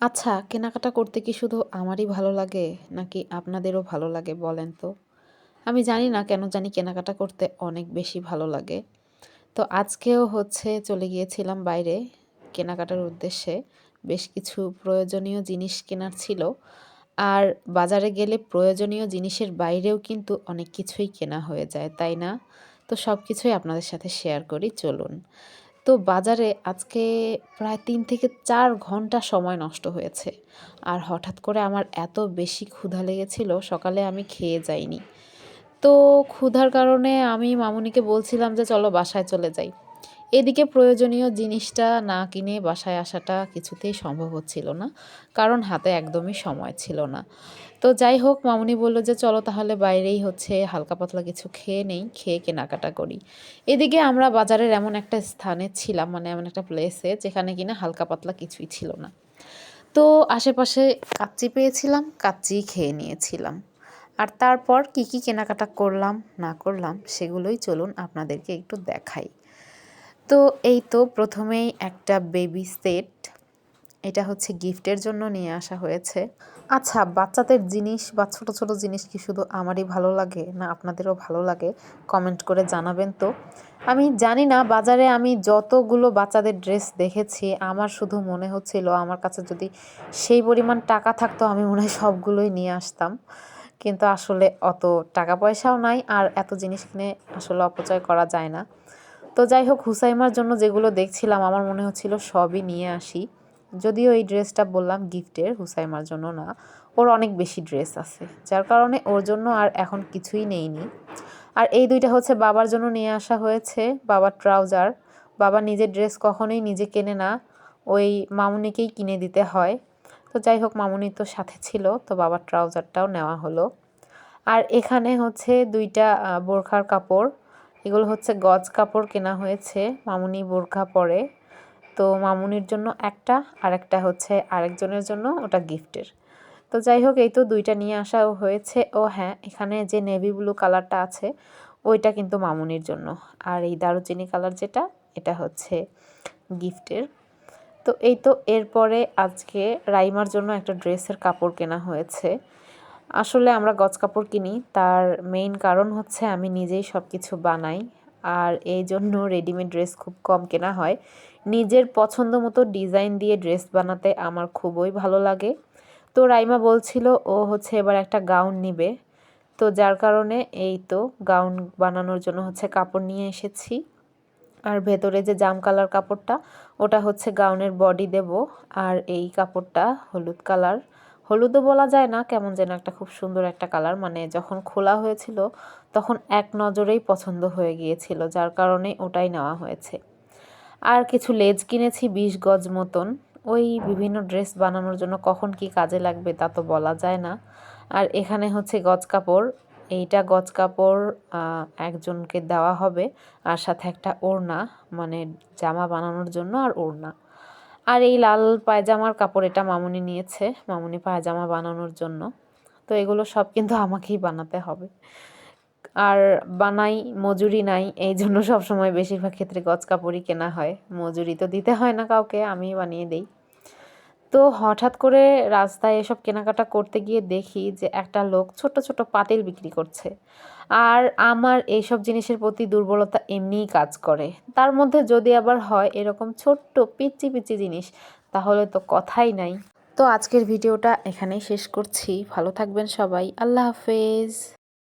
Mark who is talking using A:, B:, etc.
A: আচ্ছা কেনাকাটা করতে কি শুধু আমারই ভালো লাগে, নাকি আপনাদেরও ভালো লাগে বলেন তো? আমি জানি না কেন জানি কেনাকাটা করতে অনেক বেশি ভালো লাগে। তো আজকেও হচ্ছে চলে গিয়েছিলাম বাইরে কেনাকাটার উদ্দেশ্যে। বেশ কিছু প্রয়োজনীয় জিনিস কেনার ছিল। আর বাজারে গেলে প্রয়োজনীয় জিনিসের বাইরেও কিন্তু অনেক কিছুই কেনা হয়ে যায়, তাই না? তো সব কিছুই আপনাদের সাথে শেয়ার করি, চলুন। তো বাজারে আজকে প্রায় তিন থেকে চার ঘণ্টা সময় নষ্ট হয়েছে। আর হঠাৎ করে আমার এত বেশি ক্ষুধা লেগেছিল, সকালে আমি খেয়ে যাইনি। তো ক্ষুধার কারণে আমি মামুনিকে বলছিলাম যে, চলো বাসায় চলে যাই। এদিকে প্রয়োজনীয় জিনিসটা না কিনে বাসায় আসাটা কিছুতেই সম্ভব হচ্ছিল না, কারণ হাতে একদমই সময় ছিল না। তো যাই হোক, মামুনি বলল যে, চলো তাহলে বাইরেই হচ্ছে হালকা পাতলা কিছু খেয়ে নেই, খেয়ে কেনাকাটা করি। এদিকে আমরা বাজারের এমন একটা স্থানে ছিলাম মানে এমন একটা প্লেসে যেখানে কিনা হালকা পাতলা কিছুই ছিল না। তো আশেপাশে কাচ্চি পেয়েছিলাম, কাচ্চি খেয়ে নিয়েছিলাম। আর তারপর কি কি কেনাকাটা করলাম, না করলাম, সেগুলোই চলুন আপনাদেরকে একটু দেখাই। তো এই তো প্রথমেই একটা বেবি সেট এটা হচ্ছে গিফটের জন্য নিয়ে আসা হয়েছে। আচ্ছা বাচ্চাদের জিনিস বা ছোটো ছোটো জিনিস কি শুধু আমারই ভালো লাগে না আপনাদেরও ভালো লাগে? কমেন্ট করে জানাবেন তো। আমি জানি না, বাজারে আমি যতগুলো বাচ্চাদের ড্রেস দেখেছি, আমার শুধু মনে হচ্ছিল আমার কাছে যদি সেই পরিমাণ টাকা থাকতো, আমি মনে হয় সবগুলোই নিয়ে আসতাম। কিন্তু আসলে অত টাকা পয়সাও নাই, আর এত জিনিস কিনে আসলে অপচয় করা যায় না। তো যাই হোক, হুসাইমার জন্য যেগুলো দেখছিলাম, আমার মনে হচ্ছিল সবই নিয়ে আসি। যদিও এই ড্রেসটা বললাম গিফটের, হুসাইমার জন্য না। ওর অনেক বেশি ড্রেস আছে, যার কারণে ওর জন্য আর এখন কিছুই নেইনি। আর এই দুইটা হচ্ছে বাবার জন্য নিয়ে আসা হয়েছে, বাবার ট্রাউজার। বাবা নিজের ড্রেস কখনোই নিজে কেনে না, ওই মামুনিকেই কিনে দিতে হয়। তো যাই হোক, মামুনি তো সাথে ছিল, তো বাবার ট্রাউজারটাও নেওয়া হলো। আর এখানে হচ্ছে দুইটা বোরখার কাপড়। এগুলো হচ্ছে গজ কাপড় কেনা হয়েছে, মামুনি বোরখা পরে। তো মামুনির জন্য একটা আর একটা হচ্ছে আরেকজনের জন্য, ওটা গিফটের। তো যাই হোক, এই তো দুইটা নিয়ে আসা হয়েছে। ও হ্যাঁ এখানে যে নেভি ব্লু কালারটা আছে, ওইটা কিন্তু মামুনির জন্য। আর এই দারুচিনি কালার যেটা, এটা হচ্ছে গিফটের। তো এই তো এরপরে আজকে রাইমার জন্য একটা ড্রেসের কাপড় কেনা হয়েছে। আসলে আমরা গজ কাপড় কিনি, তার মেইন কারণ হচ্ছে আমি নিজেই সব কিছু বানাই। আর এই জন্য রেডিমেড ড্রেস খুব কম কেনা হয়। নিজের পছন্দ মতো ডিজাইন দিয়ে ড্রেস বানাতে আমার খুবই ভালো লাগে। তো রাইমা বলছিল, ও হচ্ছে এবার একটা গাউন নিবে। তো যার কারণে এই তো গাউন বানানোর জন্য হচ্ছে কাপড় নিয়ে এসেছি। আর ভেতরে যে জাম কালার কাপড়টা, ওটা হচ্ছে গাউনের বডি দেব। আর এই কাপড়টা হলুদ কালার। হলুদও বলা যায় না, কেমন যেন একটা খুব সুন্দর একটা কালার। মানে যখন খোলা হয়েছিল, তখন এক নজরেই পছন্দ হয়ে গিয়েছিল, যার কারণে ওটাই নেওয়া হয়েছে। আর কিছু লেজ কিনেছি, বিশ গজ মতন। ওই বিভিন্ন ড্রেস বানানোর জন্য কখন কি কাজে লাগবে তা তো বলা যায় না। আর এখানে হচ্ছে গজ কাপড়। এইটা গজ কাপড় একজনকে দেওয়া হবে, আর সাথে একটা ওড়না মানে জামা বানানোর জন্য আর ওড়না। আর এই লাল পায়জামার কাপড় এটা মামুনি নিয়েছে। মামুনি পায়জামা বানানোর জন্য। তো এগুলো সব কিন্তু আমাকেই বানাতে হবে। আর বানাই, মজুরি নাই, এই জন্য সবসময় বেশিরভাগ ক্ষেত্রে গজ কাপড়ই কেনা হয়। মজুরি তো দিতে হয় না কাউকে আমি বানিয়ে দিই। তো হঠাৎ করে রাস্তায় এসব কেনাকাটা করতে গিয়ে দেখি যে একটা লোক ছোট ছোট পাতিল বিক্রি করছে। আর আমার এইসব জিনিসের প্রতি দুর্বলতা এমনিই কাজ করে। তার মধ্যে যদি আবার হয় এরকম ছোট্ট পিচি পিচি জিনিস, তাহলে তো কথাই নাই। তো আজকের ভিডিওটা এখানেই শেষ করছি। ভালো থাকবেন সবাই। আল্লাহ হাফেজ।